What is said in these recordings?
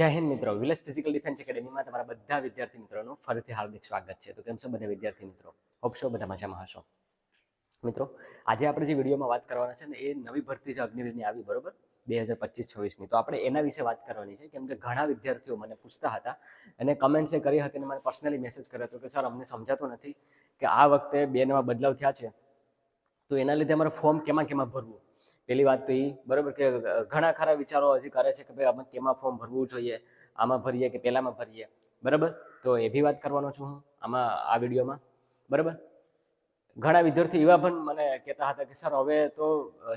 જય હિન્દ મિત્રો. Village physical defence એકેડેમીમાં તમારા બધા વિદ્યાર્થી મિત્રોનું ફરીથી હાર્દિક સ્વાગત છે. તો કેમ છો બધા વિદ્યાર્થી મિત્રો? હોપશો બધા મજામાં હશો? મિત્રો, આજે આપણે જે વિડીયોમાં વાત કરવાના છે ને, એ નવી ભરતી જે અગ્નિવીરની આવી, બરોબર? બે હજાર પચીસ છવ્વીસની. તો આપણે એના વિશે વાત કરવાની છે. કેમ કે ઘણા વિદ્યાર્થીઓ મને પૂછતા હતા અને કમેન્ટ્સે કરી હતી અને મને પર્સનલી મેસેજ કર્યો હતો કે, સર, અમને સમજાતો નથી કે આ વખતે બે નવા બદલાવ થયા છે. તો એના લીધે અમારે ફોર્મ કેમાં કેમાં ભરવું? પહેલી વાત તો એ બરાબર કે ઘણા ખરા વિચારો હજી કરે છે કે ભાઈ અમે કેમાં ફોર્મ ભરવું જોઈએ, આમાં ભરીએ કે પહેલામાં ભરીએ. બરાબર? તો એ બી વાત કરવાનો છું હું, આમાં, આ વિડીયોમાં. બરાબર? ઘણા વિદ્યાર્થી એવા પણ મને કહેતા હતા કે, સર, હવે તો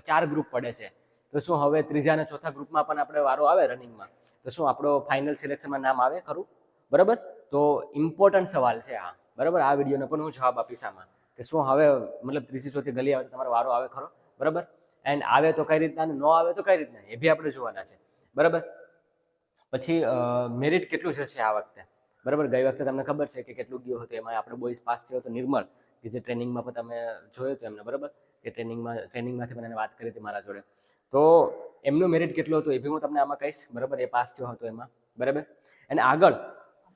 ચાર ગ્રુપ પડે છે. તો શું હવે ત્રીજા અને ચોથા ગ્રુપમાં પણ આપણે વારો આવે રનિંગમાં તો શું આપણો ફાઇનલ સિલેક્શનમાં નામ આવે ખરું? બરાબર? તો ઇમ્પોર્ટન્ટ સવાલ છે આ. બરાબર? આ વિડીયોનો પણ હું જવાબ આપીશ આમાં. કે શું હવે, મતલબ ત્રીજી ચોથી ગલી આવે તમારો વારો આવે ખરો? બરાબર? એન્ડ આવે તો કઈ રીતના ન આવે તો કઈ રીતના? એ બી આપણે જોવાના છે. બરાબર? પછી મેરિટ કેટલું જશે આ વખતે? બરાબર? ગઈ વખતે તમને ખબર છે કે કેટલું ગયું હતું? એમાં આપણે બોયઝ પાસ થયો હતો નિર્મળ, કે જે ટ્રેનિંગમાં પણ તમે જોયો હતો એમને, બરાબર? કે ટ્રેનિંગમાં, ટ્રેનિંગમાંથી મને વાત કરી હતી મારા જોડે. તો એમનું મેરિટ કેટલું હતું એ બી હું તમને આમાં કહીશ. બરાબર? એ પાસ થયો હતો એમાં. બરાબર? અને આગળ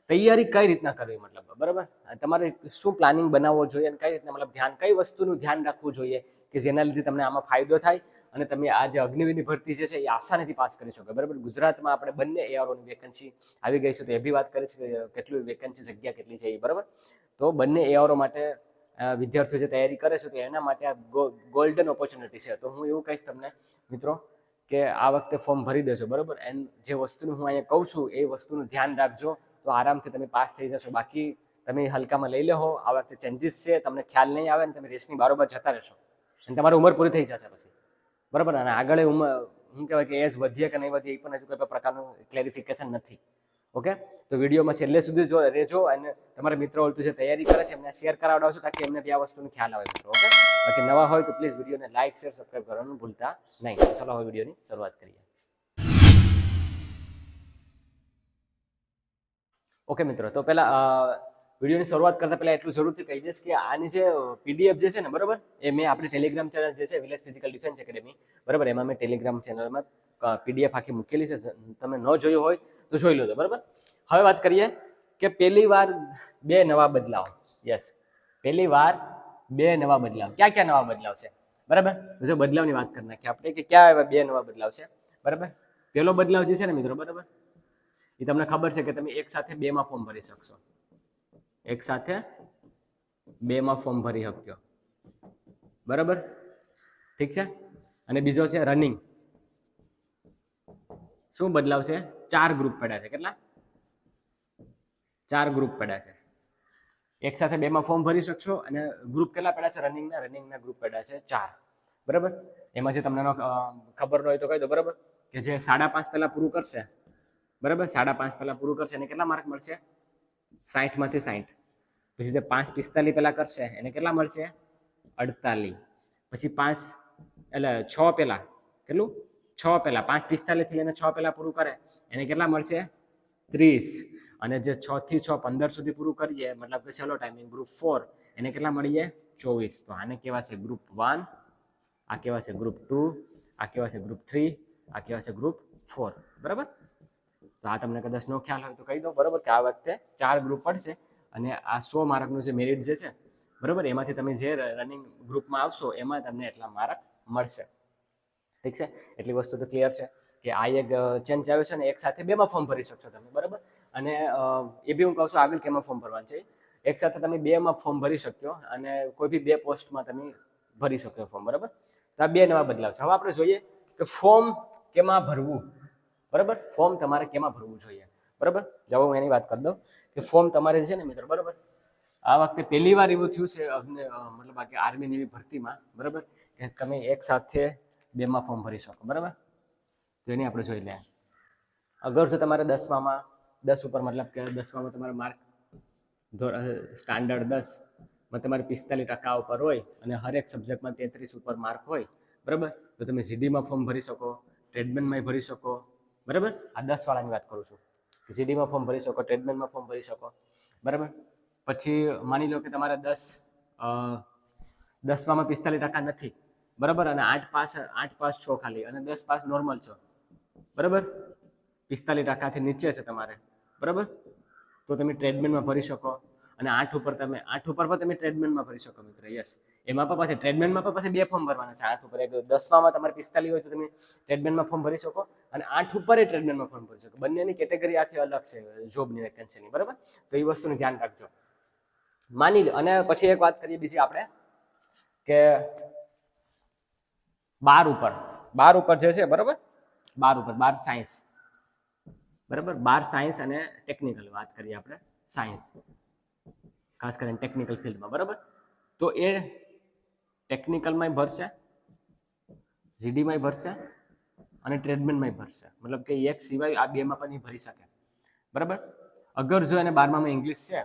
તૈયારી કઈ રીતના કરવી મતલબ? બરાબર? તમારે શું પ્લાનિંગ બનાવવો જોઈએ અને કઈ રીતના મતલબ ધ્યાન, કઈ વસ્તુનું ધ્યાન રાખવું જોઈએ કે જેના લીધે તમને આમાં ફાયદો થાય અને તમે આ જે અગ્નિવીરની ભરતી જે છે એ આસાનીથી પાસ કરી શકો, બરાબર? ગુજરાતમાં આપણે બંને એઆરઓની વેકન્સી આવી ગઈ છે તો એ બી વાત કરી કે કેટલી વેકન્સી જગ્યા કેટલી છે એ, બરાબર? તો બંને એઆરઓ માટે વિદ્યાર્થીઓ જે તૈયારી કરે છે તો એના માટે આ ગોલ્ડન ઓપોર્ચ્યુનિટી છે. તો હું એવું કહીશ તમને, મિત્રો, કે આ વખતે ફોર્મ ભરી દેજો, બરાબર? એન્ડ જે વસ્તુનું હું અહીંયા કહું છું એ વસ્તુનું ધ્યાન રાખજો. તો આરામથી તમે પાસ થઈ જશો. બાકી તમે હલકામાં લઈ લો આ વખતે ચેન્જીસ છે, તમને ખ્યાલ નહીં આવે ને તમે રેસની બારોબાર જતા રહેશો. અને તમારી ઉંમર પૂરી થઈ જશે પછી. બરાબર? અને આગળ ઉંમર શું કહેવાય કે એજ વધીએ કે નહીં વધીએ એ પણ હજુ કોઈ પ્રકારનું ક્લેરિફિકેશન નથી. ઓકે તો વિડીયોમાં છેલ્લે સુધી જો, રહેજો અને તમારા મિત્રો ઓળતું જે તૈયારી કરે છે, એમને શેર કરાવડાવશો તાકી એમને બી આ વસ્તુનો ખ્યાલ આવે મિત્રો. ઓકે બાકી નવા હોય તો પ્લીઝ વિડીયોને લાઇક શેર સબસ્ક્રાઈબ કરવાનું ભૂલતા નહીં. ચાલો હવે વિડીયોની શરૂઆત કરીએ. ઓકે મિત્રો, તો પહેલા વિડીયોની શરૂઆત કરતાં પહેલાં એટલું જરૂરથી કહી દઈશ કે આની જે પીડીએફ જે છે ને, બરાબર? એ મેં આપણી ટેલિગ્રામ ચેનલ જે છે, વિલેજ ફિઝિકલ ડિફેન્સ એકેડેમી, બરાબર? એમાં મેં ટેલિગ્રામ ચેનલમાં પીડીએફ આખી મૂકેલી છે. તમે ન જોયું હોય તો જોઈ લો બરાબર? હવે વાત કરીએ કે પહેલી વાર બે નવા બદલાવ. યસ પહેલી વાર બે નવા બદલાવ. ક્યાં ક્યાં નવા બદલાવ છે? બરાબર? જો બદલાવની વાત કરી નાખીએ આપણે કે ક્યાં એવા બે નવા બદલાવ છે? બરાબર? પહેલો બદલાવ જે છે ને મિત્રો, બરાબર? એ તમને ખબર છે કે તમે એક સાથે બેમાં ફોર્મ ભરી શકશો. એક સાથે બેમાં ફોર્મ ભરી શકશો. બરાબર? ઠીક છે? અને બીજો છે રનિંગ શું બદલાવ છે? ચાર ગ્રુપ પડ્યા છે. કેટલા? ચાર ગ્રુપ પડ્યા છે. એક સાથે બેમાં ફોર્મ ભરી શકશો અને ગ્રુપ કેટલા પડ્યા છે? રનિંગના રનિંગના ગ્રુપ પડ્યા છે ચાર. બરાબર? એમાં જે તમને ખબર હોય તો કહી દો. બરાબર? કે જે સાડા પાંચ પહેલા પૂરું કરશે બરાબર? સાડા પાંચ પહેલાં પૂરું કરશે એને કેટલા માર્ક મળશે? સાઠમાંથી સાઠ પછી જે પાંચ પિસ્તાલીસ પહેલાં કરશે, એને કેટલા મળશે? અડતાલીસ. પછી પાંચ, એટલે છ પહેલાં. કેટલું? છ પહેલાં. પાંચ પિસ્તાલીસથી લઈને છ પહેલાં પૂરું કરે, એને કેટલા મળશે? ત્રીસ. અને જે છથી છ પંદર સુધી પૂરું કરીએ, મતલબ કે છેલ્લો ટાઈમિંગ ગ્રુપ ફોર એને કેટલા મળીએ? ચોવીસ. તો આને કેવા છે? ગ્રુપ વન આ કેવા છે? ગ્રુપ ટુ આ કેવા ગ્રુપ થ્રી આ કેવા ગ્રુપ ફોર બરાબર? તો આ તમને કદાચ નો ખ્યાલ હોય તો કહી દો બરાબર કે આ વખતે ચાર ગ્રુપ પડશે અને આ સો માર્કનું જે મેરિટ જે છે, બરાબર, એમાંથી તમે જે રનિંગ ગ્રુપમાં આવશો, એમાં તમને એટલા માર્ક મળશે. ઠીક છે? એટલી વસ્તુ તો ક્લિયર છે કે આ એક ચેન્જ આવ્યો છે ને એક સાથે બેમાં ફોર્મ ભરી શકશો તમે, બરાબર? અને એ બી હું કહું છું આગળ કેમાં ફોર્મ ભરવાનું છે. એક સાથે તમે બેમાં ફોર્મ ભરી શક્યો અને કોઈ બી બે પોસ્ટમાં તમે ભરી શકો ફોર્મ બરાબર? તો આ બે નવા બદલાવ છે. હવે આપણે જોઈએ કે ફોર્મ કેમાં ભરવું? બરાબર? ફોર્મ તમારે કેમાં ભરવું જોઈએ? બરાબર? જવાબ હું એની વાત કરી દઉં કે ફોર્મ તમારે છે ને મિત્રો, બરાબર? આ વખતે પહેલી વાર એવું થયું છે મતલબ કે આર્મીની એવી ભરતીમાં, બરાબર? કે તમે એક સાથે બેમાં ફોર્મ ભરી શકો, બરાબર? તો એની આપણે જોઈ લઈએ અગર જો તમારે દસમામાં, દસ ઉપર મતલબ કે દસમામાં તમારે માર્ક સ્ટાન્ડર્ડ દસ, માં તમારે પિસ્તાલીસ ટકા ઉપર હોય અને હરેક સબ્જેક્ટમાં તેત્રીસ ઉપર માર્ક હોય, બરાબર? તો તમે જીડીમાં ફોર્મ ભરી શકો ટ્રેડમેનમાંય ભરી શકો બરાબર? આ દસ વાળાની વાત કરું છું. કે સીડીમાં ફોર્મ ભરી શકો ટ્રેડમેનમાં ફોર્મ ભરી શકો. બરાબર? પછી માની લો કે તમારે દસ અ, પિસ્તાલીસ ટકા નથી. બરાબર? અને આઠ પાસ આઠ પાસ છો ખાલી અને દસ પાસ નોર્મલ છો. બરાબર? પિસ્તાલીસ ટકાથી નીચે છે તમારે. બરાબર? તો તમે ટ્રેડમેન્ટમાં ભરી શકો. અને આઠ ઉપર તમે આઠ ઉપર પણ તમે ટ્રેડમેન્ટમાં ભરી શકો મિત્ર. યસ એમાં પણ ટ્રેડમેનમાં પણ પાછી બે ફોર્મ ભરવાના છે. આઠ ઉપર એક દસમામાં તમારે પિસ્તાલીસ હોય તો તમે ટ્રેડમેનમાં ફોર્મ ભરી શકો અને આઠ ઉપર ટ્રેડમેનમાં ફોર્મ ભરી શકો. બંનેની કેટેગરી આખી અલગ છે જોબની વેકેન્સીની બરાબર? તો એ વસ્તુનું ધ્યાન રાખજો. માની લો અને પછી એક વાત કરીએ બીજી આપણે કે બાર ઉપર. બાર ઉપર જે છે, બરાબર? બાર ઉપર. બાર સાયન્સ બરાબર? બાર સાયન્સ અને ટેકનિકલ વાત કરીએ આપણે. સાયન્સ ખાસ કરીને ટેકનિકલ ફિલ્ડમાં બરાબર? તો એ ટેકનિકલમાંય ભરશે જીડીમાંય ભરશે અને ટ્રેડમેન્ટમાંય ભરશે. મતલબ કે એક સિવાય આ બેમાં પણ એ ભરી શકે. બરાબર? અગર જો એને બારમામાં ઇંગ્લિશ છે,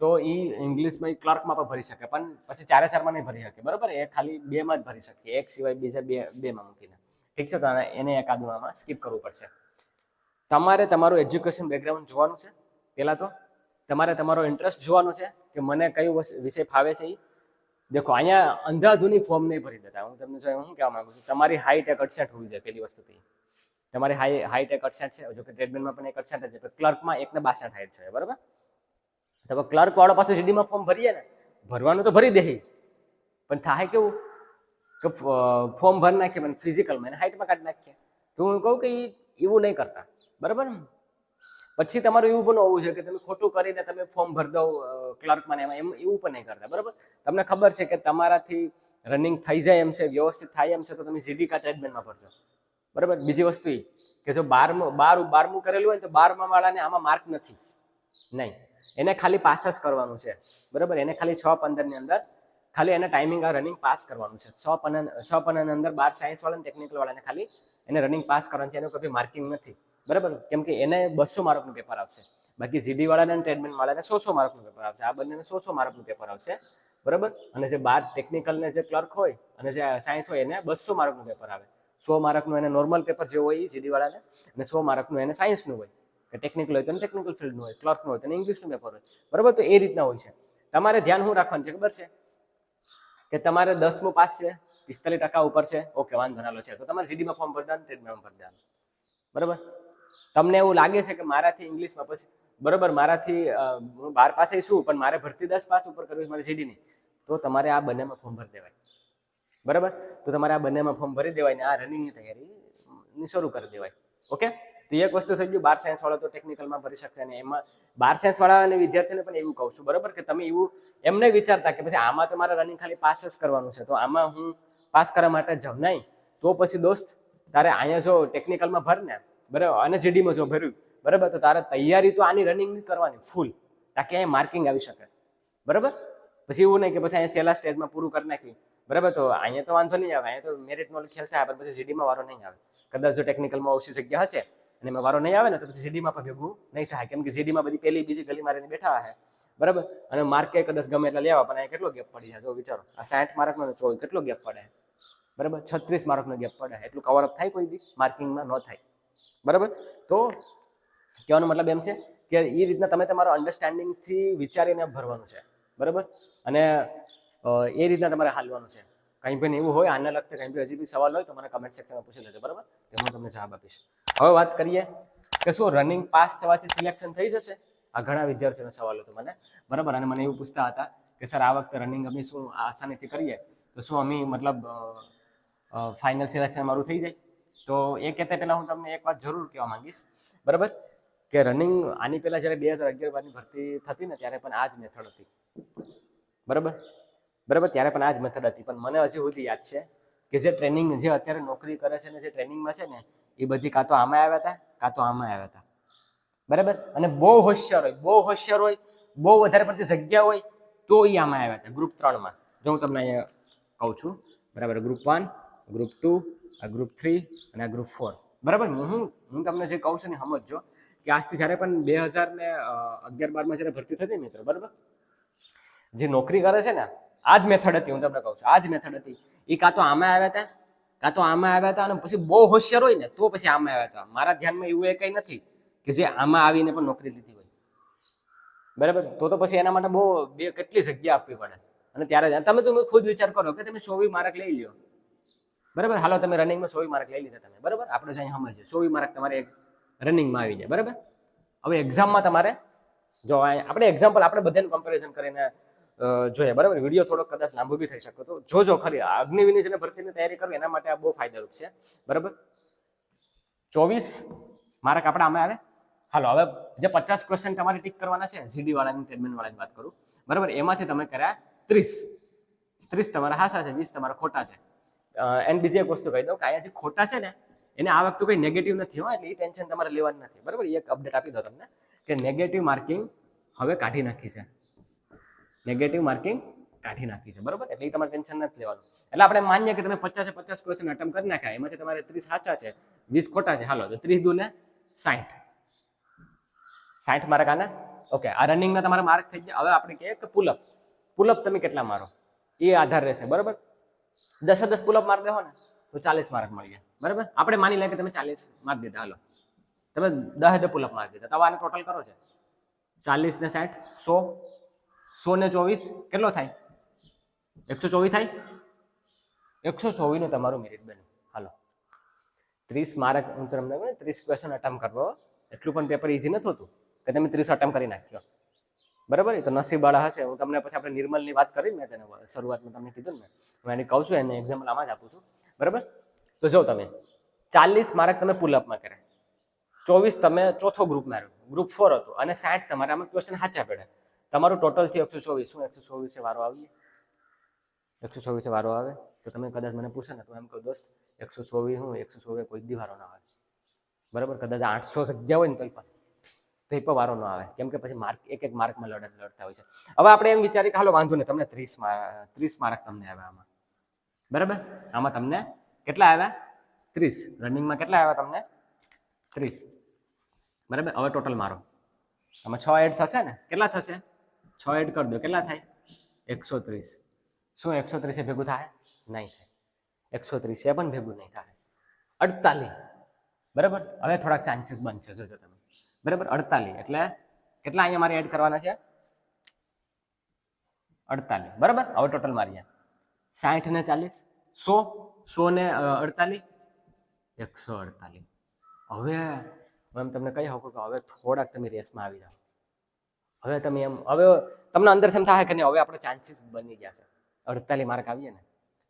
તો એ ઇંગ્લિશમાં ક્લર્કમાં પણ ભરી શકે, પણ પછી ચારે ચારમાં નહીં ભરી શકે. બરાબર? એ ખાલી બેમાં જ ભરી શકે. એક સિવાય બીજા બે, બેમાં મૂકીને. ઠીક છે? તો એને એકાદમાં સ્કીપ કરવું પડશે. તમારે તમારું એજ્યુકેશન બેકગ્રાઉન્ડ જોવાનું છે. પહેલાં તો તમારે તમારો ઇન્ટરેસ્ટ જોવાનો છે કે મને કયો વિષય ફાવે છે એ દેખો, અહીંયા અંધાધૂની ફોર્મ નહીં ભરી દેતા. હું તમને શું કહેવા માંગુ છું? તમારી હાઈટ એક અડસઠ હોવી જોઈએ પહેલી વસ્તુથી. તમારી હાઈ હાઈટ એક છે. જો કે ટ્રેડમેનમાં પણ એક અડસઠ છે ક્લર્કમાં એકને બાસઠ હાઈટ છે, બરાબર? તો ક્લર્ક વાળો પાછું જીડીમાં ફોર્મ ભરીએ ને? ભરવાનું તો ભરી દે પણ થાય કેવું? કે ફોર્મ ભરી નાખીએ, પણ ફિઝિકલમાં એને હાઈટમાં કાઢી નાખીએ. તો હું કહું કે એવું નહીં કરતા. બરાબર પછી તમારું એવું પણ હોવું છે કે તમે ખોટું કરીને તમે ફોર્મ ભરી દો ક્લર્કમાં એમાં. એમ, એવું પણ નહીં કરતા, બરાબર? તમને ખબર છે કે તમારાથી રનિંગ થઈ જાય એમ છે, વ્યવસ્થિત થાય એમ છે, તો તમે જીડી કા ટ્રેડમેનમાં ભરજો. બરાબર? બીજી વસ્તુ એ કે જો બારમું, બાર, બારમું કરેલું હોય તો બારમા વાળાને આમાં માર્ક નથી. નહીં. એને ખાલી પાસ જ કરવાનું છે. બરાબર? એને ખાલી છ પંદરની અંદર ખાલી એને ટાઈમિંગ આ રનિંગ પાસ કરવાનું છે. છ પંદર, છ પંદરની અંદર બાર સાયન્સ વાળાને ટેકનિકલ વાળાને ખાલી એને રનિંગ પાસ કરવાનું છે એનું કોઈ માર્કિંગ નથી. બરાબર? કેમ કે એને બસો માર્કનું પેપર આવશે. બાકી જીડી વાળાને અને ટ્રેડમેન વાળાને સો સો માર્કનું પેપર આવશે. આ બંનેને સો સો માર્કનું પેપર આવશે. બરાબર? અને જે બાર ટેકનિકલ ને જે ક્લર્ક હોય અને જે સાયન્સ હોય એને બસો માર્કનું પેપર આવે. સો માર્કનું એને નોર્મલ પેપર જે હોય એ જીડી વાળાને અને સો માર્કનું એને સાયન્સનું હોય. કે ટેકનિકલ હોય તો ટેકનિકલ ફિલ્ડનું હોય ક્લર્કનું હોય તો ઇંગ્લિશનું પેપર હોય. બરાબર? તો એ રીતના હોય છે. તમારે ધ્યાન શું રાખવાનું છે, ખબર છે? કે તમારે દસમું પાસ છે, પિસ્તાલીસ ટકા ઉપર છે. ઓકે, વાંધો નાલો છે. તો તમારે જીડીમાં ફોર્મ ભરી દેવાનું ટ્રેડમાં ભરી દેવાનું બરાબર? તમને એવું લાગે છે કે મારાથી ઇંગ્લિશમાં પછી બરોબર, મારાથી હું બાર પાસે શું પણ મારે ભરતી દસ પાસ ઉપર કરવી છે મારે જીડી નહીં તો તમારે આ બંનેમાં ફોર્મ ભરી દેવાય. બરાબર? તો તમારે આ બંનેમાં ફોર્મ ભરી દેવાય ને આ રનિંગની તૈયારી શરૂ કરી દેવાય. ઓકે? તો એક વસ્તુ થઈ ગયું, બાર સાયન્સ વાળા તો ટેકનિકલમાં ભરી શકશે ને એમાં બાર સાયન્સ વાળા અને વિદ્યાર્થીને પણ એવું કહું છું, બરાબર? કે તમે એવું એમને વિચારતા કે પછી આમાં તો મારે રનિંગ ખાલી પાસ જ કરવાનું છે, તો આમાં હું પાસ કરવા માટે જાઉં નહીં, તો પછી દોસ્ત, તારે અહીંયા જો ટેકનિકલમાં ભર ને બરાબર? અને જીડીમાં જો ભર્યું, બરાબર? તો તારે તૈયારી તો આની રનિંગ કરવાની ફૂલ તાકે અહીંયા માર્કિંગ આવી શકે. બરાબર? પછી એવું નહીં કે પછી અહીંયા છેલ્લા સ્ટેજમાં પૂરું કરી નાખ્યું. બરાબર? તો અહીંયા તો વાંધો નહીં આવે. અહીંયા તો મેરિટ નો ખ્યાલ થાય, પણ પછી જીડીમાં વારો નહીં આવે. કદાચ જો ટેકનિકલમાં ઓછી જગ્યા હશે, અને એમાં વારો નહીં આવે ને, તો પછી જીડીમાં પણ ભેગું નહીં થાય. કેમ કે જીડીમાં બધી પહેલી બીજી ગલી મારીને બેઠા હશે. બરાબર? અને માર્કે કદાચ ગમે એટલા લેવા, પણ અહીંયા કેટલો ગેપ પડી જાય? જો વિચારો. આ સાઠ માર્કનો ચોવીસ, કેટલો ગેપ પડે? બરાબર? છત્રીસ માર્કનો ગેપ પડે. એટલું કવર અપ થાય કોઈ દી? માર્કિંગમાં ન થાય. બરાબર? તો કહેવાનો મતલબ એમ છે કે એ રીતના તમે તમારો અન્ડરસ્ટેન્ડિંગથી વિચારીને ભરવાનું છે. બરાબર? અને એ રીતના તમારે હાલવાનું છે. કંઈ પણ એવું હોય, આને લગતા કંઈ બી હજી બી સવાલ હોય તો મને કમેન્ટ સેક્શનમાં પૂછી લેજો, બરાબર? તો હું તમને જવાબ આપીશ. હવે વાત કરીએ કે શું રનિંગ પાસ થવાથી સિલેક્શન થઈ જશે? આ ઘણા વિદ્યાર્થીઓનો સવાલ હતો મને, બરાબર? અને મને એવું પૂછતા હતા કે, સર, આ વખતે રનિંગ અમે શું આસાનીથી કરીએ? તો શું અમે મતલબ ફાઇનલ સિલેક્શન મારું થઈ જાય? તો એ કહેતા પહેલાં હું તમને એક વાત જરૂર કહેવા માંગીશ. બરાબર? કે રનિંગ આની પહેલાં જ્યારે બે હજાર અગિયાર બારની ભરતી થતી ને ત્યારે પણ આ જ મેથડ હતી. બરાબર? બરાબર? ત્યારે પણ આ જ મેથડ હતી. પણ મને હજી સુધી યાદ છે કે જે ટ્રેનિંગ જે અત્યારે નોકરી કરે છે ને જે ટ્રેનિંગમાં છે ને, એ બધી કાં તો આમાં આવ્યા હતા, કાં તો આમાં આવ્યા હતા. બરાબર? અને બહુ હોશિયાર હોય, બહુ હોશિયાર હોય, બહુ વધારે પડતી જગ્યા હોય, તો એ આમાં આવ્યા હતા ગ્રુપ ત્રણમાં જો હું તમને અહીંયા કહું છું. બરાબર? ગ્રુપ વન ગ્રુપ ટુ આ ગ્રુપ થ્રી અને આ ગ્રુપ ફોર બરાબર? હું હું- તમને જે કહું છું ને સમજજો કે આજથી જ્યારે પણ બે હજાર ને અગિયાર બારમાં જ્યારે ભરતી થતી મિત્રો, બરાબર? જે નોકરી કરે છે ને, આ જ મેથડ હતી, હું તમને કહું છું, આ જ મેથડ હતી. એ કાં તો આમાં આવ્યા હતા, કાં તો આમાં આવ્યા હતા અને પછી બહુ હોશિયાર હોય ને, તો પછી આમાં આવ્યા હતા. મારા ધ્યાનમાં એવું એ કંઈ નથી કે જે આમાં આવીને પણ નોકરી લીધી હોય. બરાબર? તો તો પછી એના માટે બહુ બે કેટલી જગ્યા આપવી પડે. અને ત્યારે તમે તમે ખુદ વિચાર કરો કે તમે ચોવીસ માર્ક લઈ લ્યો. બરાબર? હાલો, તમે રનિંગમાં ચોવીસ માર્ક લઈ લીધા તમે. બરાબર? આપણે જ સમજ છે ચોવીસ માર્ક તમારે રનિંગમાં આવી જાય. બરાબર? હવે એક્ઝામમાં તમારે જો આપણે એક્ઝામ્પલ આપણે બધાને કમ્પેરિઝન કરીને જોઈએ. બરાબર? વીડિયો થોડો કદાચ લાંબો બી થઈ શકો તો જોજો ખરી અગ્નિવિની જેને ભરતીની તૈયારી કરવી એના માટે આ બહુ ફાયદારૂપ છે. બરાબર? ચોવીસ માર્ક આપણે આમાં આવે. હાલો, હવે જે પચાસ ક્વેશ્ચન તમારે ટીક કરવાના છે જીડી વાળાની ટેડમેન વાળાની વાત કરું. બરાબર? એમાંથી તમે કર્યા ત્રીસ. ત્રીસ તમારા હાસા છે, વીસ તમારા ખોટા છે. એન્ડ બીજી એક વસ્તુ કહી દઉં કે અહીંયા જે ખોટા છે ને, એને આ વખતે કોઈ નેગેટિવ નથી હોય એટલે એ ટેન્શન તમારે લેવાનું નથી. બરાબર? એક અપડેટ આપી દો તમને કે નેગેટિવ માર્કિંગ હવે કાઢી નાખી છે. નેગેટિવ માર્કિંગ કાઢી નાખી છે. બરાબર? એટલે એ તમારે ટેન્શન નથી લેવાનું. એટલે આપણે માનીએ કે તમે પચાસે પચાસ ક્વેશ્ચન અટેમ્પ કરી નાખ્યા. એમાંથી તમારે ત્રીસ સાચા છે, વીસ ખોટા છે. હાલો, તો ત્રીસ દુ ને સાઠ સાઠ માર્ક આના? ઓકે આ રનિંગના તમારા માર્ક થઈ ગયા. હવે આપણે કહીએ કે પુલઅપ પુલઅપ તમે કેટલા મારો? એ આધાર રહેશે. બરાબર? દસે દસ પુલઅપ માર હો ને, તો ચાલીસ માર્ક મળી જાય. બરાબર? આપણે માની લઈએ કે તમે ચાલીસ માર્ક દીધા. હાલો. તમે દસ દસ પુલઅપ માર્ક દીધા. તો આને ટોટલ કરો છે. ચાલીસ ને સાઠ, સો સો ને ચોવીસ, કેટલો થાય? એકસો ચોવીસ થાય? એકસો ચોવીસનું તમારું મેરિટ બન્યું. હાલો. ત્રીસ માર્ક હું તમને ત્રીસ ક્વેશ્ચન અટેમ્પ કરવો એટલું પણ પેપર ઇઝી નથી હોતું. કે તમે ત્રીસ અટેમ્પ કરી નાખ્યો. બરાબર? એ તો નસીબવાળા હશે. હું તમને પછી આપણે નિર્મલની વાત કરી મેં તેને શરૂઆતમાં તમને કીધું ને હું એને કહું છું, એને એક્ઝામ્પલ આમાં જ આપું છું. બરાબર? તો જો તમે, ચાલીસ માર્ક તમે પુલઅપમાં કર્યા. ચોવીસ તમે ચોથો ગ્રુપ માર્યો. ગ્રુપ ફોર હતું અને સાઠ તમારે આમાં ક્વેશ્ચન સાચા પડ્યા. તમારું ટોટલ છે એકસો ચોવીસ. શું એકસો ચોવીસે વારો આવીએ એકસો ચોવીસે વારો આવે? તો તમે કદાચ મને પૂછે ને તો એમ કહું, દોસ્ત, એકસો ચોવીસ હું, એકસો ચોવીસ કોઈ દી વારો ના આવે. બરાબર? કદાચ આઠસો જગ્યા હોય ને કંઈ પણ. તો એ વારો ન આવે. કેમ કે પછી માર્ક, એક એક માર્કમાં લડત લડતા હોય છે. હવે આપણે એમ વિચારીએ કે હાલો, વાંધો નહીં, તમને ત્રીસ ત્રીસ માર્ક તમને આવ્યા આમાં. બરાબર? આમાં તમને કેટલા આવ્યા? ત્રીસ. રનિંગમાં કેટલા આવ્યા તમને? ત્રીસ. બરાબર? હવે ટોટલ મારો. આમાં છ એડ થશે ને? કેટલા થશે? છ એડ કરી દો. કેટલા થાય? એકસો ત્રીસ. શું એકસો ત્રીસે ભેગું થાય? નહીં થાય. એકસો ત્રીસે પણ ભેગું નહીં થાય. અડતાલીસ. બરાબર? હવે થોડાક ચાન્સીસ બનશે, જોજો તમે. બરાબર? અડતાલીસ. એટલે કેટલા અહીંયા મારે એડ કરવાના છે? અડતાલીસ. બરાબર? હવે ટોટલ મારી સાઠ ને ચાલીસ. સો? સો ને અડતાલીસ? એકસો અડતાલીસ. હવે, હું એમ તમને કહી શકું કે હવે થોડાક તમે રેસમાં આવી જાઓ. હવે તમે એમ, હવે તમને અંદરથી એમ થાય કે નહીં, હવે આપણે ચાન્સીસ બની ગયા છે. અડતાલીસ માર્ક આવીએ ને.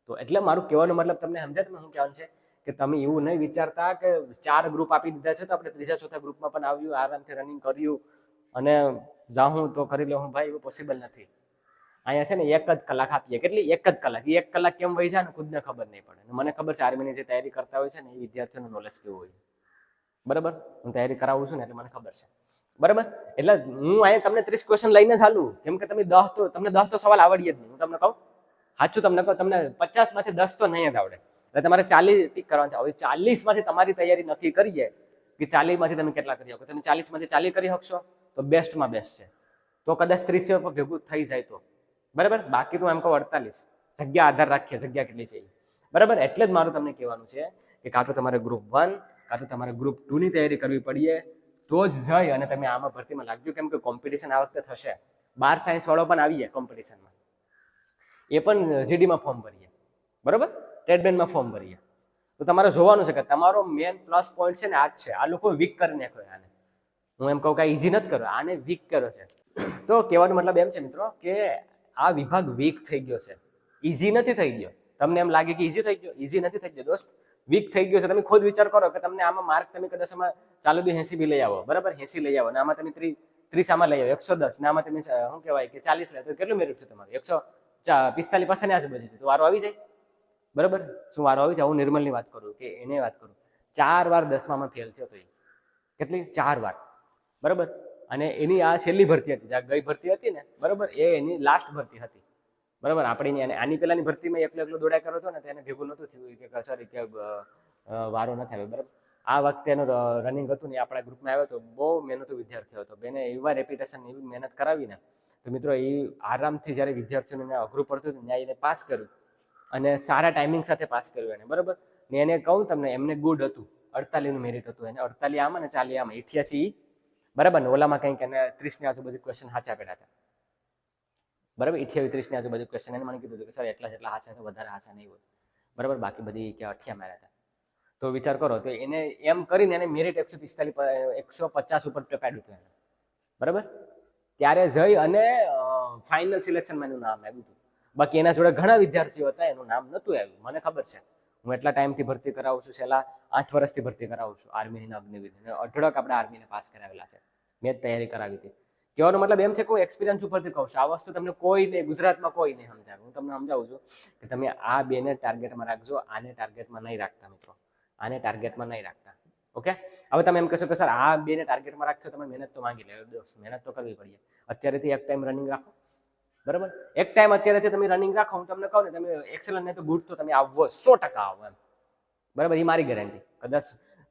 તો એટલે મારું કહેવાનો મતલબ તમને સમજાય તમે શું કહેવાનું છે? કે તમે એવું નહીં વિચારતા કે ચાર ગ્રુપ આપી દીધા છે તો આપણે ત્રીજા, ચોથા ગ્રુપમાં પણ આવ્યું આરામથી રનિંગ કર્યું અને જાઉં તો કરી લઉં, ભાઈ, એવું પોસિબલ નથી. અહીંયા છે ને એક જ કલાક આપીએ. કેટલી? એક જ કલાક. એક કલાક કેમ વહી જાય ને ખુદને ખબર નહીં પડે. મને ખબર છે આર્મીની જે તૈયારી કરતા હોય છે ને, એ વિદ્યાર્થીઓનું નોલેજ કેવું હોય. બરાબર? હું તૈયારી કરાવું છું ને એટલે મને ખબર છે. બરાબર? એટલે હું અહીંયા તમને ત્રીસ ક્વેશ્ચન લઈને જ કેમ કે તમે દસ તો, તમને દસ તો સવાલ આવડીએ જ નહીં. હું તમને કહું? સાચું તમને કહું, તમને પચાસમાંથી દસ તો નહીં જ આવડે. એટલે તમારે ચાલીસ ટીક કરવાનું છે. હવે ચાલીસમાંથી તમારી તૈયારી નક્કી કરીએ કે ચાલીસમાંથી તમે કેટલા કરી શકો. તમે ચાલીસમાંથી ચાલી કરી શકશો, તો બેસ્ટમાં બેસ્ટ છે. તો કદાચ ત્રીસ પર ભેગું થઈ જાય તો. બરાબર? બાકી તો એમ કહું અડતાલીસ. જગ્યા આધાર રાખીએ, જગ્યા કેટલી છે. બરાબર? એટલે જ મારું તમને કહેવાનું છે કે કાં તો તમારે ગ્રુપ વન કાં તો તમારે ગ્રુપ ટુની તૈયારી કરવી પડીએ, તો જ જઈ અને તમે આમાં ભરતીમાં લાગજો. કેમ કે કોમ્પિટિશન આ વખતે થશે. બાર સાયન્સ વાળો પણ આવીએ કોમ્પિટિશનમાં એ પણ જીડીમાં ફોર્મ ભરીએ. બરાબર? ટેડબેનમાં ફોર્મ ભરીએ. તો તમારે જોવાનું છે કે તમારો મેન પ્લસ પોઈન્ટ છે ને આ જ છે. આ લોકો વીક કરી નાખ્યો આને. હું એમ કહું કે ઇઝી નથી કર્યો. આને વીક કર્યો છે. તો કહેવાનો મતલબ એમ છે મિત્રો કે આ વિભાગ વીક થઈ ગયો છે. ઇઝી નથી થઈ ગયો. તમને એમ લાગે કે ઇઝી થઈ ગયો? ઇઝી નથી થઈ ગયો, દોસ્ત. વીક થઈ ગયો છે. તમે ખુદ વિચાર કરો કે તમને આમાં માર્ક તમે કદાચ આમાં ચાલુ દી એસી બી લઈ આવો. બરાબર? એસી લઈ આવો ને આમાં તમે ત્રી ત્રીસ આમાં લઈ આવો. એકસો દસ ને આમાં તમે શું કહેવાય કે ચાલીસ લે તો કેટલું મેરિટ છે તમારું? એકસો પિસ્તાલીસ પાસેની આજુબાજુ છે. તો વારો આવી જાય? બરાબર? શું વારો આવી છે હું નિર્મલની વાત કરું કે એને વાત કરું. ચાર વાર દસમામાં ફેલ થયો તો એ. કેટલી? ચાર વાર. બરાબર? અને એની આ છેલ્લી ભરતી હતી જ્યાં ગઈ ભરતી હતી ને, બરાબર? એ એની લાસ્ટ ભરતી હતી. બરાબર? આપણે અને આની પહેલાની ભરતીમાં એકલો એકલો દોડાય કર્યો હતો ને એને ભેગું નહોતું થયું. કે સોરી કે વારો નથી આવ્યો બરાબર? આ વખતે એનું રનિંગ હતું ને આપણા ગ્રુપમાં આવ્યો તો બહુ મહેનતો વિદ્યાર્થીઓ હતો. બેને એવા રેપ્યુટેશન એવી મહેનત કરાવીને, તો મિત્રો, એ આરામથી જ્યારે વિદ્યાર્થીઓને અઘરું પડતું હતું, ત્યાં એને પાસ કર્યું. અને સારા ટાઈમિંગ સાથે પાસ કર્યું એને, બરાબર? ને એને કહું તમને, એમને ગુડ હતું. અડતાલીસનું મેરિટ હતું એને. અડતાલીસ આમાં ને ચાલી આમાં ઇઠ્યાસી બરાબર ને? ઓલામાં કંઈક એને ત્રીસની આજુબાજુ ક્વેશ્ચન સાચા પડ્યા હતા. બરાબર? ઇઠ્યાવીસ ત્રીસની આજુબાજુ ક્વેશ્ચન એને મને કીધું કે, સર, એટલા જેટલા હાચા છે, વધારે હાચા નહીં હોય. બરાબર? બાકી બધી કે અઠ્યા માર્યા હતા. તો વિચાર કરો, તો એને એમ કરીને એને મેરિટ એકસો પિસ્તાલીસ એકસો પચાસ ઉપર પાડ્યું હતું એને. બરાબર? ત્યારે જઈ અને ફાઇનલ સિલેક્શનમાં એનું નામ આવ્યું હતું. બાકી એના જોડે ઘણા વિદ્યાર્થીઓ હતા, એનું નામ નહોતું આવ્યું. મને ખબર છે. હું એટલા ટાઈમથી ભરતી કરાવું છું, છેલ્લા આઠ વર્ષથી ભરતી કરાવું છું, આર્મીની અગ્નિવીર અઢળક આપણે આર્મીને પાસ કરાવેલા છે. મેં જ તૈયારી કરાવી હતી. કહેવાનો મતલબ એમ છે કે હું એક્સપિરિયન્સ ઉપરથી કહું છું. આ વસ્તુ તમને કોઈ નહીં, ગુજરાતમાં કોઈ નહીં સમજાવે. હું તમને સમજાવું છું કે તમે આ બેને ટાર્ગેટમાં રાખજો, આને ટાર્ગેટમાં નહીં રાખતા મિત્રો. આને ટાર્ગેટમાં નહીં રાખતા. ઓકે હવે તમે એમ કહેશો કે, સર, આ બેને ટાર્ગેટમાં રાખશો તમે મહેનત તો માંગી લે દોસ્ત, મહેનત તો કરવી પડીએ. અત્યારેથી એક ટાઈમ રનિંગ રાખો. બરાબર? એક ટાઈમ અત્યારેથી તમે રનિંગ રાખો, હું તમને કહું ને, તમે એક્સેલન્ટ ને તો ગુડ તો તમે આવવો સો ટકા આવો એમ. બરાબર? એ મારી ગેરંટી કદાચ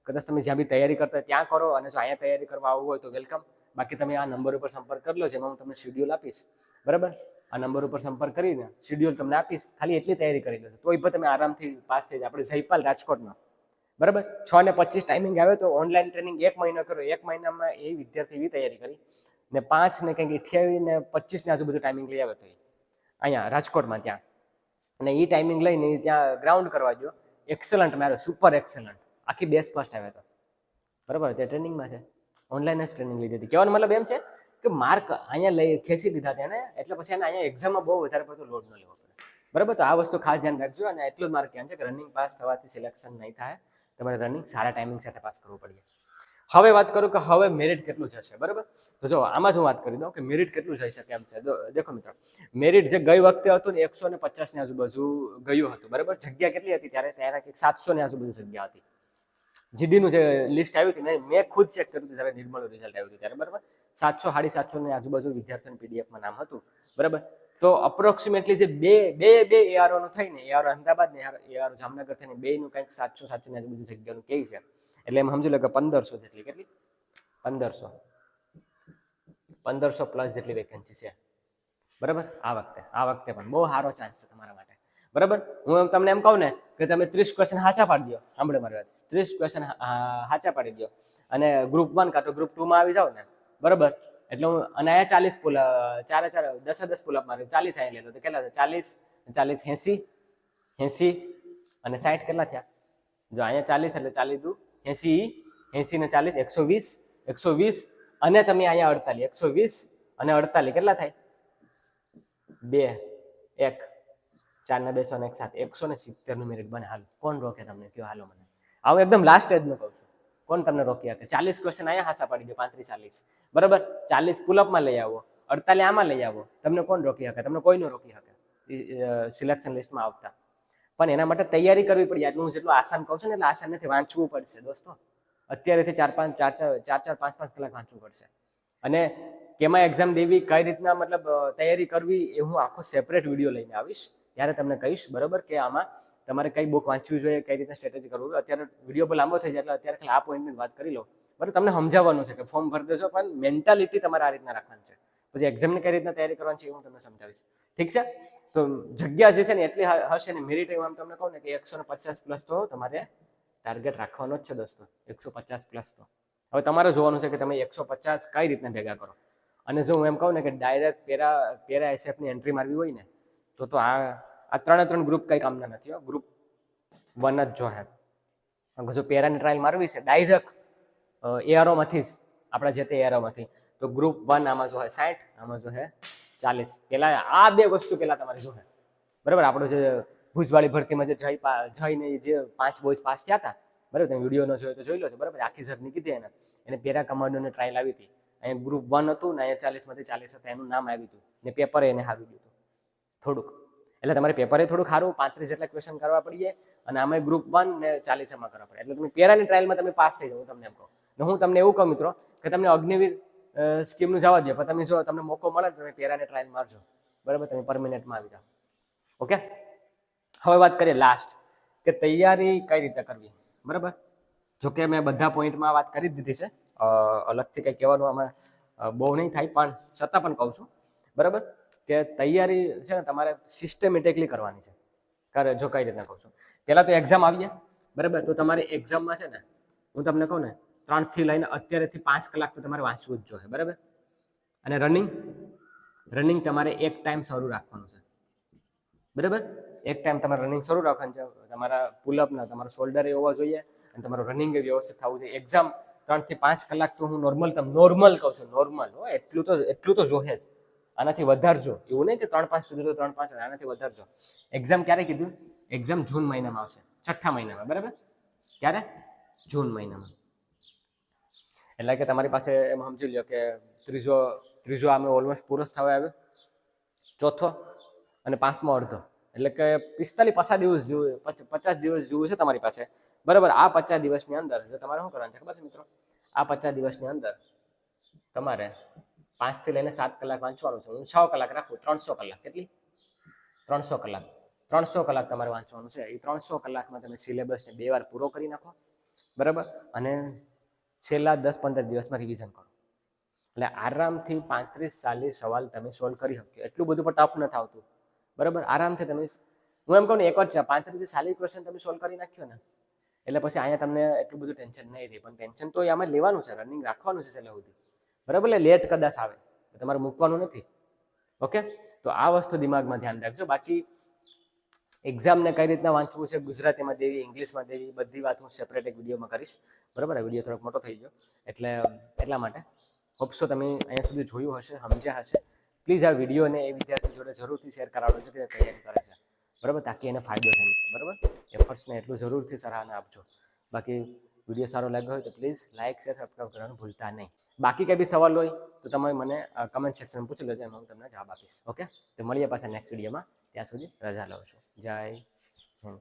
કદાચ તમે જ્યાં બી તૈયારી કરતા ત્યાં કરો અને જો અહીંયા તૈયારી કરવા આવવું હોય તો વેલકમ બાકી તમે આ નંબર ઉપર સંપર્ક કરી લો, જેમાં હું તમને શેડ્યુલ આપીશ. બરાબર? આ નંબર ઉપર સંપર્ક કરીને શેડ્યુલ તમને આપીશ. ખાલી એટલી તૈયારી કરી લેજો. તોય પણ તમે આરામથી પાસ થઈ જાય આપણે જયપાલ રાજકોટમાં. બરાબર? છ ને પચીસ ટાઈમિંગ આવે તો ઓનલાઈન ટ્રેનિંગ એક મહિનો કરો. એક મહિનામાં એ વિદ્યાર્થી એવી તૈયારી કરી. ને પાંચ ને કંઈક અઠ્યાવીસ ને ને આજુબાજુ ટાઈમિંગ લઈ આવે તો એ. અહીંયા રાજકોટમાં ત્યાં. અને એ ટાઈમિંગ લઈને ત્યાં ગ્રાઉન્ડ કરવા ગયો. એક્સલન્ટ મારો સુપર એક્સલન્ટ આખી બેસ્ટ ફર્સ્ટ આવ્યો હતો બરાબર? તે ટ્રેનિંગમાં છે. ઓનલાઈન જ ટ્રેનિંગ લીધી હતી. કહેવાનો મતલબ એમ છે કે માર્ક અહીંયા લઈ ખેંચી લીધા તેને એટલે પછી એને અહીંયા એક્ઝામમાં બહુ વધારે પડતો લોડ ન લેવો પડે. બરાબર? તો આ વસ્તુ ખાસ ધ્યાન રાખજો અને એટલું જ માર્ક ધ્યાન છે કે રનિંગ પાસ થવાથી સિલેક્શન નહીં થાય. તમારે રનિંગ સારા ટાઈમિંગ સાથે પાસ કરવું પડે. હવે વાત કરું કે હવે મેરિટ કેટલું જશે, બરાબર? તો જો, આમાં જ હું વાત કરી દઉં કે મેરિટ કેટલું જઈ શકે એમ છે. દેખો મિત્રો મેરિટ જે ગઈ વખતે હતું ને, એકસો ને પચાસની આજુબાજુ ગયું હતું, બરાબર? જગ્યા કેટલી હતી ત્યારે? ત્યારે કંઈક સાતસો ની આજુબાજુ જગ્યા હતી. જીડીનું જે લિસ્ટ આવ્યું હતું મેં મેં ખુદ ચેક કર્યું હતું, જ્યારે નિર્મળનું રિઝલ્ટ આવ્યું હતું ત્યારે, બરાબર? સાતસો, સાડી સાતસો ની આજુબાજુ વિદ્યાર્થીઓની પીડીએફમાં નામ હતું, બરાબર? તો અપ્રોક્સિમેટલી જે બે બે બે એઆરઓનું થઈને એઆરઓ અમદાવાદ ને એઆરઓ જામનગર થઈને બેનું કંઈક સાતસો સાતસો ને બધી જગ્યાનું કહે છે. એટલે એમ સમજી લો કે પંદરસો જેટલી, કેટલી? પંદરસો. પંદરસો પ્લસ જેટલી વેકેન્સી છે. બરાબર? આ વખતે આ વખતે પણ બહુ સારો ચાન્સ છે તમારા માટે. બરાબર? હું તમને એમ કહું ને કે તમે ત્રીસ ક્વેશ્ચન સાચા પાડી દો. સાંભળે મારી વાત. ત્રીસ ક્વેશ્ચન સાચા પાડી દો. અને ગ્રુપ વન કાં તો ગ્રુપ ટુમાં આવી જાઓ ને. બરાબર? એટલે હું અને અહીંયા ચાલીસ પુલ ચારે ચાર, દસે દસ પુલઅપ મારે, ચાલીસ અહીંયા લેતો તો કેટલા થયા? ચાલીસ ચાલીસ, એંસી એંસી અને સાઠ કેટલા થયા? જો અહીંયા ચાલીસ એટલે ચાલીસ દુ, એંસી એંસી ને ચાલીસ, એકસો વીસ એકસો વીસ અને તમે અહીંયા અડતાલીસ, એકસો વીસ અને અડતાલીસ કેટલા થાય? બે, એક, ચાર ને બેસો ને એક સાત એકસો ને સિત્તેરનું મિનિટ બને. હાલ, કોણ રોકે તમને? કયો હાલો મને. આવું એકદમ લાસ્ટ એજનું કહું છું. કોણ તમને રોકી શકે? ચાલીસ ક્વેશ્ચન અહીંયા હાસા પાડી દો, પાંત્રીસ ચાલીસ. બરાબર? ચાલીસ પુલઅપમાં લઈ આવો, અડતાલીસ આમાં લઈ આવો. તમને કોણ રોકી શકે? તમને કોઈ ન રોકી શકે. સિલેક્શન લિસ્ટમાં આવતા. પણ એના માટે તૈયારી કરવી પડી. આજનું હું જેટલું આસાન કહું છું ને, એટલે આસાન નથી, વાંચવું પડશે દોસ્તો. અત્યારેથી ચાર પાંચ, ચાર ચાર ચાર ચાર, પાંચ પાંચ કલાક વાંચવું પડશે. અને કેમાં એક્ઝામ દેવી, કઈ રીતના મતલબ તૈયારી કરવી એ હું આખો સેપરેટ વીડિયો લઈને આવીશ. ત્યારે તમને કહીશ, બરાબર, કે આમાં તમારે કઈ બુક વાંચવી જોઈએ, કઈ રીતના સ્ટ્રેટેજી કરવું અત્યારે વીડિયો લાંબો થઈ જાય એટલે અત્યારે આ પોઈન્ટની વાત કરી લો બરાબર તમને સમજાવવાનું છે કે ફોર્મ ભરી દેજો પણ મેન્ટાલિટી તમારે આ રીતના રાખવાની છે. પછી એક્ઝામની કઈ રીતના તૈયારી કરવાની છે એ હું તમને સમજાવીશ. ઠીક છે? તો જગ્યા જે છે ને એટલી હશે ને મેરિટ હું તમને કહું ને કે એકસો પચાસ પ્લસ તો તમારે ટાર્ગેટ રાખવાનો જ છે દોસ્તો. એકસો પચાસ પ્લસ તો. હવે તમારે જોવાનું છે કે તમે એકસો પચાસ કઈ રીતના ભેગા કરો. અને જો હું એમ કહું ને કે ડાયરેક્ટ પેરા પેરા એસએફની એન્ટ્રી મારવી હોય ને, તો તો આ આ ત્રણે ત્રણ ગ્રુપ કઈ કામના નથી ગ્રુપ વન જ જો હે. જો પેરાની ટ્રાયલ મારવી છે ડાયરેક્ટ એઆરઓમાંથી જ, આપણા જે તે એઆરઓમાંથી તો ગ્રુપ વન આમાં જો હે સાઠ આમાં જો હે ચાલીસ. પેલા આ બે વસ્તુ પેલા તમારે જો હે. બરાબર? આપણો જે ભુજવાળી ભરતીમાં જે જય પા, જયને જે પાંચ બોયઝ પાસ થયા હતા બરાબર? તમે વીડિયો ન જોયો તો જોઈ લો છો, બરાબર? આખી ઝરની કીધી એને. એને પેરા કમાન્ડોની ટ્રાયલ આવી હતી. અહીંયા ગ્રુપ વન હતું ને અહીંયા ચાલીસમાંથી ચાલીસ હતા, એનું નામ આવ્યું હતું. ને પેપર એને હારું ગયું હતું. થોડુંક. એટલે તમારે પેપરે થોડું ખારું, પાંત્રીસ જેટલા ક્વેશ્ચન કરવા પડીએ અને આમાં ગ્રુપ વન ને ચાલીસ એમાં કરવા પડે. એટલે તમે પેરાની ટ્રાયલમાં તમે પાસ થઈ જાઓ તમને એમ કહું. ને હું તમને એવું કહું મિત્રો કે તમને અગ્નિવીર સ્કીમનું જવા દે, પણ તમે જો તમને મોકો મળે તો તમે પેરાની ટ્રાયલ મારજો બરાબર? તમે પરમિનન્ટમાં આવી જાઓ. ઓકે? હવે વાત કરીએ લાસ્ટ કે તૈયારી કઈ રીતે કરવી? બરાબર? જો કે મેં બધા પોઈન્ટમાં વાત કરી દીધી છે. અલગથી કંઈ કહેવાનું આમાં બહુ નહીં થાય, પણ છતાં પણ કહું છું. બરાબર? કે તૈયારી છે ને તમારે સિસ્ટમેટિકલી કરવાની છે. કરે જો કઈ રીતના કહું છું. પહેલાં તો એક્ઝામ આવીએ બરાબર? તો તમારી એક્ઝામમાં છે ને, હું તમને કહું ને, ત્રણથી લઈને અત્યારેથી પાંચ કલાક તો તમારે વાંચવું જ જોઈએ, બરાબર? અને રનિંગ રનિંગ તમારે એક ટાઈમ શરૂ રાખવાનું છે. બરાબર? એક ટાઈમ તમારે રનિંગ શરૂ રાખવાનું છે. તમારા પુલઅપના તમારા શોલ્ડર એ હોવા જોઈએ અને તમારું રનિંગ એ વ્યવસ્થિત થવું જોઈએ. એક્ઝામ ત્રણથી પાંચ કલાક તો હું નોર્મલ તમે નોર્મલ કહું છું નોર્મલ હો, એટલું તો એટલું તો જોહે જ. આનાથી વધારજો. એવું નહીં કે ત્રણ પાંચ કીધું તો ત્રણ પાંચ આનાથી વધારજો. એક્ઝામ ક્યારે કીધું? એક્ઝામ જૂન મહિનામાં આવશે. છઠ્ઠા મહિનામાં, બરાબર? ક્યારે? જૂન મહિનામાં. એટલે કે તમારી પાસે એમ સમજી લો કે ત્રીજો ત્રીજો આમે ઓલમોસ્ટ પૂરો થવા આવ્યો. ચોથો અને પાંચમો અડધો. એટલે કે પિસ્તાલીસ પચાસ દિવસ જેવું પચાસ દિવસ જેવું છે તમારી પાસે. બરાબર? આ પચાસ દિવસની અંદર તમારે શું કરવાનું છે ખબર છે મિત્રો? આ પચાસ દિવસની અંદર તમારે પાંચથી લઈને સાત કલાક વાંચવાનું છે. હું છ કલાક રાખું, ત્રણસો કલાક. કેટલી? ત્રણસો કલાક. ત્રણસો કલાક તમારે વાંચવાનું છે. એ ત્રણસો કલાકમાં તમે સિલેબસને બે વાર પૂરો કરી નાખો. બરાબર? અને છેલ્લા દસ પંદર દિવસમાં રિવિઝન કરો. એટલે આરામથી પાંત્રીસ ચાલીસ સવાલ તમે સોલ્વ કરી શકો એટલું બધું પણ ટફ નથી આવતું બરાબર? આરામથી તમે હું એમ કહું ને, એક જ છે. પાંત્રીસ ચાલીસ ક્વેશ્ચન તમે સોલ્વ કરી નાખ્યો ને, એટલે પછી અહીંયા તમને એટલું બધું ટેન્શન નહીં રહે. પણ ટેન્શન તો આમાં લેવાનું છે. રનિંગ રાખવાનું છે છેલ્લે સુધી. બરાબર? એટલે લેટ કદાચ આવે. તમારે મૂકવાનું નથી. ઓકે તો આ વસ્તુ દિમાગમાં ધ્યાન રાખજો. બાકી એક્ઝામને કઈ રીતના વાંચવું છે? ગુજરાતીમાં દેવી, ઇંગ્લિશમાં દેવી, બધી વાત હું સેપરેટ એક વિડીયોમાં કરીશ. બરાબર? આ વીડિયો થોડોક મોટો થઈ ગયો. એટલે, એટલા માટે હોપસો તમે અહીંયા સુધી જોયું હશે, સમજ્યા હશે. પ્લીઝ આ વિડીયોને એ વિદ્યાર્થી જોડે જરૂરથી શેર કરાવજો કે તૈયારી કરે છે. બરાબર? તાકી એને ફાયદો થાય બરાબર? એફર્ટ્સને એટલું જરૂરથી સરાહના આપજો. બાકી વીડિયો સારો લાગ્યો હોય તો પ્લીઝ લાઇક શેર, સબસ્ક્રાઈબ કરવાનું ભૂલતા નહીં. બાકી કંઈ બી સવાલ હોય તો તમે મને કમેન્ટ સેક્શનમાં પૂછી લેજો એમાં હું તમને જવાબ આપીશ. ઓકે તો મળીએ પાછા નેક્સ્ટ વિડીયોમાં. ત્યાં સુધી રજા લઉં છું. જય હિન્દ.